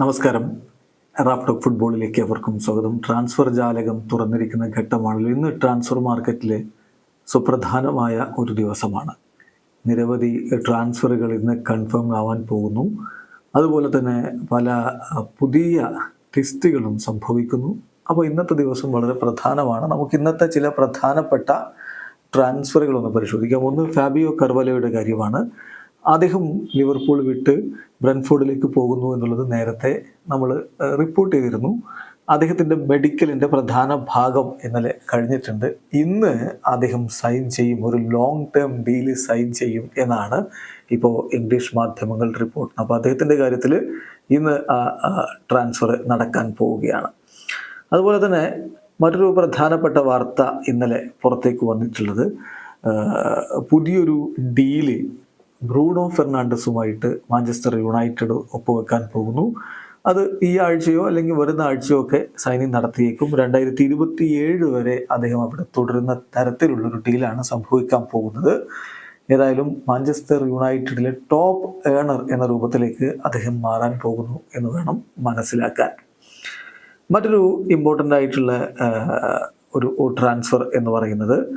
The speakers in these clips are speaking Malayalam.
നമസ്കാരം. റാഫ്ടോക്ക് ഫുട്ബോളിലേക്ക് അവർക്കും സ്വാഗതം. ട്രാൻസ്ഫർ ജാലകം തുറന്നിരിക്കുന്ന ഘട്ടമാണല്ലോ. ഇന്ന് ട്രാൻസ്ഫർ മാർക്കറ്റിലെ സുപ്രധാനമായ ഒരു ദിവസമാണ്. നിരവധി ട്രാൻസ്ഫറുകൾ ഇന്ന് കൺഫേം ആവാൻ പോകുന്നു. അതുപോലെ തന്നെ പല പുതിയ ടെസ്റ്റുകളും സംഭവിക്കുന്നു. അപ്പോൾ ഇന്നത്തെ ദിവസം വളരെ പ്രധാനമാണ്. നമുക്ക് ഇന്നത്തെ ചില പ്രധാനപ്പെട്ട ട്രാൻസ്ഫറുകളൊന്ന് പരിശോധിക്കാം. ഒന്ന് ഫാബിയോ കർവലയുടെ കാര്യമാണ്. അദ്ദേഹം ലിവർപൂൾ വിട്ട് ബ്രൻഫോർഡിലേക്ക് പോകുന്നു എന്നുള്ളത് നേരത്തെ നമ്മൾ റിപ്പോർട്ട് ചെയ്തിരുന്നു. അദ്ദേഹത്തിന്റെ മെഡിക്കലിന്റെ പ്രധാന ഭാഗം ഇന്നലെ കഴിഞ്ഞിട്ടുണ്ട്. ഇന്ന് അദ്ദേഹം സൈൻ ചെയ്യും ഒരു ലോങ് ടേം ഡീൽ സൈൻ ചെയ്യും എന്നാണ് ഇപ്പോൾ ഇംഗ്ലീഷ് മാധ്യമങ്ങൾ റിപ്പോർട്ട് അപ്പോൾ അദ്ദേഹത്തിന്റെ കാര്യത്തിൽ ഇന്ന് ട്രാൻസ്ഫർ നടക്കാൻ പോവുകയാണ്. അതുപോലെ തന്നെ മറ്റൊരു പ്രധാനപ്പെട്ട വാർത്ത ഇന്നലെ പുറത്തേക്ക് വന്നിട്ടുള്ളത് പുതിയൊരു ഡീൽ ബ്രൂണോ ഫെർണാണ്ടസുമായിട്ട് മാഞ്ചസ്റ്റർ യുണൈറ്റഡ് ഒപ്പുവെക്കാൻ പോകുന്നു. അത് ഈ ആഴ്ചയോ അല്ലെങ്കിൽ വരുന്ന ആഴ്ചയോ ഒക്കെ സൈനിങ് നടത്തിയേക്കും. രണ്ടായിരത്തി ഇരുപത്തി ഏഴ് വരെ അദ്ദേഹം അവിടെ തുടരുന്ന തരത്തിലുള്ളൊരു ഡീലാണ് സംഭവിക്കാൻ പോകുന്നത്. ഏതായാലും മാഞ്ചസ്റ്റർ യുണൈറ്റഡിലെ ടോപ്പ് ഏണർ എന്ന രൂപത്തിലേക്ക് അദ്ദേഹം മാറാൻ പോകുന്നു എന്ന് വേണം മനസ്സിലാക്കാൻ. മറ്റൊരു ഇമ്പോർട്ടന്റ് ആയിട്ടുള്ള ഒരു ട്രാൻസ്ഫർ എന്ന് പറയുന്നത്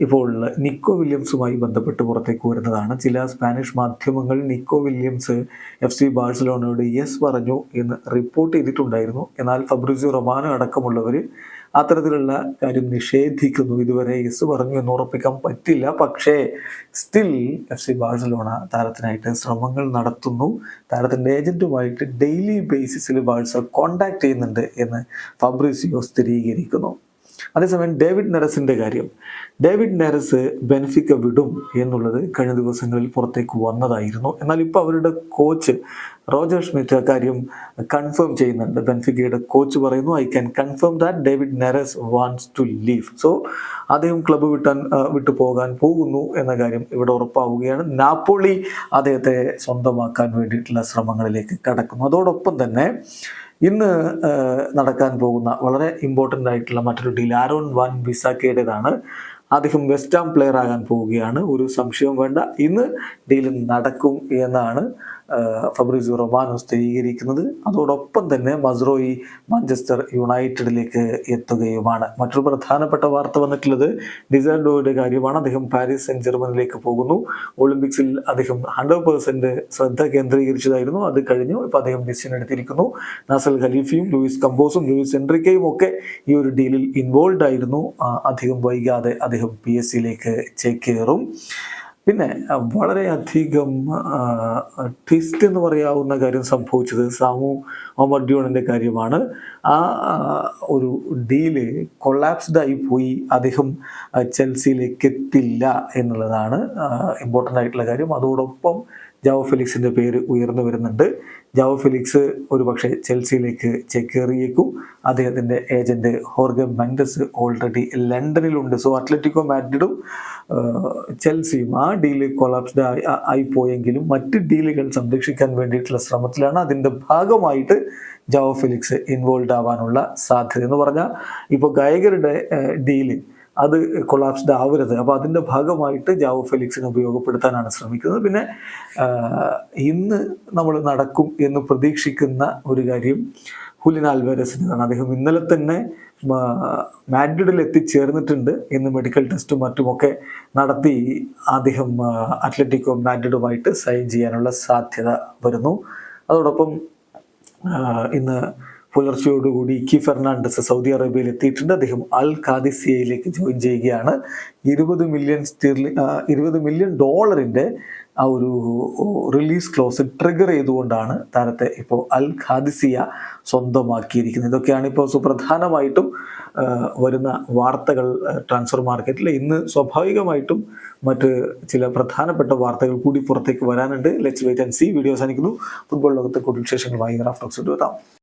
ഇപ്പോൾ നിക്കോ വില്യംസുമായി ബന്ധപ്പെട്ട് പുറത്തേക്ക് വരുന്നതാണ്. ചില സ്പാനിഷ് മാധ്യമങ്ങൾ നിക്കോ വില്യംസ് എഫ് സി ബാഴ്സലോണയോട് യെസ് പറഞ്ഞു എന്ന് റിപ്പോർട്ട് ചെയ്തിട്ടുണ്ടായിരുന്നു. എന്നാൽ ഫബ്രിസിയോ റൊമാനോ അടക്കമുള്ളവർ അത്തരത്തിലുള്ള കാര്യം നിഷേധിക്കുന്നു. ഇതുവരെ യെസ് പറഞ്ഞു എന്ന് ഉറപ്പിക്കാൻ പറ്റില്ല. പക്ഷേ സ്റ്റിൽ എഫ് സി ബാഴ്സലോണ താരത്തിനായിട്ട് ശ്രമങ്ങൾ നടത്തുന്നു. താരത്തിന്റെ ഏജന്റുമായിട്ട് ഡെയിലി ബേസിസിൽ ബാഴ്സ കോണ്ടാക്ട് ചെയ്യുന്നുണ്ട് എന്ന് ഫബ്രിസിയോ സ്ഥിരീകരിക്കുന്നു. അതേസമയം ഡേവിഡ് നെറസിന്റെ കാര്യം. ഡേവിഡ് നെറസ് ബെൻഫിക്ക വിടും എന്നുള്ളത് കഴിഞ്ഞ ദിവസങ്ങളിൽ പുറത്തേക്ക് വന്നതായിരുന്നു. എന്നാൽ ഇപ്പോൾ അവരുടെ കോച്ച് റോജർ സ്മിത്ത് കാര്യം കൺഫേം ചെയ്യുന്നുണ്ട്. ബെൻഫിക്കയുടെ കോച്ച് പറയുന്നു I can confirm that David Neres wants to leave so അദ്ദേഹം ക്ലബ്ബ് വിട്ടാൻ വിട്ടു പോകാൻ പോകുന്നു എന്ന കാര്യം ഇവിടെ ഉറപ്പാവുകയാണ്. നാപ്പോളി അദ്ദേഹത്തെ സ്വന്തമാക്കാൻ വേണ്ടിയിട്ടുള്ള ശ്രമങ്ങളിലേക്ക് കടക്കുന്നു. അതോടൊപ്പം തന്നെ ഇന്ന് നടക്കാൻ പോകുന്ന വളരെ ഇമ്പോർട്ടന്റ് ആയിട്ടുള്ള മറ്റൊരു ഡീൽ ആരോൺ വാൻ ബിസാക്കയുടേതാണ് അദ്ദേഹം വെസ്റ്റ് പ്ലെയർ ആകാൻ പോവുകയാണ്. ഒരു സംശയവും വേണ്ട. ഇന്ന് ഡീൽ നടക്കും എന്നാണ് ആ, ഫബ്രിസിയോ റൊമാനോ സ്ഥിരീകരിക്കുന്നത്. അതോടൊപ്പം തന്നെ മസ്രോയി മാഞ്ചസ്റ്റർ യുണൈറ്റഡിലേക്ക് എത്തുകയുമാണ്. മറ്റൊരു പ്രധാനപ്പെട്ട വാർത്ത വന്നിട്ടുള്ളത് ഡിസാൻഡോയുടെ കാര്യമാണ്. അദ്ദേഹം പാരീസ് സെന്റ് ജർമ്മനിലേക്ക് പോകുന്നു. ഒളിമ്പിക്സിൽ അദ്ദേഹം ഹൺഡ്രഡ് പേഴ്സന്റ് ശ്രദ്ധ കേന്ദ്രീകരിച്ചതായിരുന്നു. അത് കഴിഞ്ഞു. ഇപ്പോൾ അദ്ദേഹം ഡിസിഷൻ എടുത്തിരിക്കുന്നു. നാസൽ ഖലീഫിയും ലൂയിസ് കമ്പോസും ലൂയിസ് എൻട്രിക്കയും ഒക്കെ ഈ ഒരു ഡീലിൽ ഇൻവോൾവ് ആയിരുന്നു. അധികം വൈകാതെ അദ്ദേഹം പി എസ് സിയിലേക്ക് ചേക്കേറും. പിന്നെ വളരെയധികം ട്വിസ്റ്റ് എന്ന് പറയാവുന്ന കാര്യം സംഭവിച്ചത് സാമു ഒമർ ഡ്യൂണിന്റെ കാര്യമാണ്. ആ ഒരു ഡീൽ കൊളാപ്സ്ഡ് ആയി പോയി. അദ്ദേഹം ചെൽസിയിലേക്ക് എത്തില്ല എന്നുള്ളതാണ് ഇമ്പോർട്ടന്റ് ആയിട്ടുള്ള കാര്യം. അതോടൊപ്പം ജാവോ ഫെലിക്സിന്റെ പേര് ഉയർന്നു വരുന്നുണ്ട്. ജാവോ ഫെലിക്സ് ഒരു പക്ഷേ ചെൽസിയിലേക്ക് ചേക്കേറിയേക്കും. അദ്ദേഹത്തിന്റെ ഏജന്റ് ഹോർഗെ മെൻഡസ് ഓൾറെഡി ലണ്ടനിലുണ്ട്. സോ അത്ലറ്റിക്കോ മാഡ്രിഡും ചെൽസിയും ആ ഡീൽ കൊളാപ്സ്ഡ് ആയി പോയെങ്കിലും മറ്റ് ഡീലുകൾ സംരക്ഷിക്കാൻ വേണ്ടിയിട്ടുള്ള ശ്രമത്തിലാണ് അതിന്റെ ഭാഗമായിട്ട് ജാവോ ഫെലിക്സ് ഇൻവോൾവ് ആവാനുള്ള സാധ്യത എന്ന് പറഞ്ഞാൽ ഇപ്പോൾ ഗായകരുടെ ഡീൽ അത് കൊളാപ്സ്ഡ് ആവരുത്. അപ്പോൾ അതിന്റെ ഭാഗമായിട്ട് ജാവോ ഫെലിക്സിനെ ഉപയോഗപ്പെടുത്താനാണ് ശ്രമിക്കുന്നത്. പിന്നെ ഇന്ന് നമ്മൾ നടക്കും എന്ന് പ്രതീക്ഷിക്കുന്ന ഒരു കാര്യം ഹുലിൻ ആൽവേരസിന്റെതാണ് അദ്ദേഹം ഇന്നലെ തന്നെ മാഡ്രിഡിൽ എത്തിച്ചേർന്നിട്ടുണ്ട് ഇന്ന് മെഡിക്കൽ ടെസ്റ്റും മറ്റുമൊക്കെ നടത്തി അദ്ദേഹം അത്ലറ്റിക്കോ മാഡ്രിഡുമായിട്ട് സൈൻ ചെയ്യാനുള്ള സാധ്യത വരുന്നു. അതോടൊപ്പം ഇന്ന് പുലർച്ചയോടുകൂടി ഇക്കി ഫെർണാണ്ടസ് സൗദി അറേബ്യയിൽ എത്തിയിട്ടുണ്ട്. അദ്ദേഹം അൽ ഖാദിസിയയിലേക്ക് ജോയിൻ ചെയ്യുകയാണ്. ഇരുപത് മില്യൺ സ്റ്റെർലി ഇരുപത് മില്യൺ ഡോളറിന്റെ ആ ഒരു റിലീസ് ക്ലോസ് ട്രിഗർ ചെയ്തുകൊണ്ടാണ് താരത്തെ ഇപ്പോൾ അൽ ഖാദിസിയ സ്വന്തമാക്കിയിരിക്കുന്നത്. ഇതൊക്കെയാണ് ഇപ്പോൾ സുപ്രധാനമായിട്ടും വരുന്ന വാർത്തകൾ ട്രാൻസ്ഫർ മാർക്കറ്റിൽ. ഇന്ന് സ്വാഭാവികമായിട്ടും മറ്റ് ചില പ്രധാനപ്പെട്ട വാർത്തകൾ കൂടി പുറത്തേക്ക് വരാനുണ്ട്. Let's wait and see video അവസാനിക്കുന്നു. ഫുട്ബോൾ ലോകത്തെ കൂടുതൽ വിശേഷങ്ങളുമായി റാഫ്റ്റോക്സ് എത്താം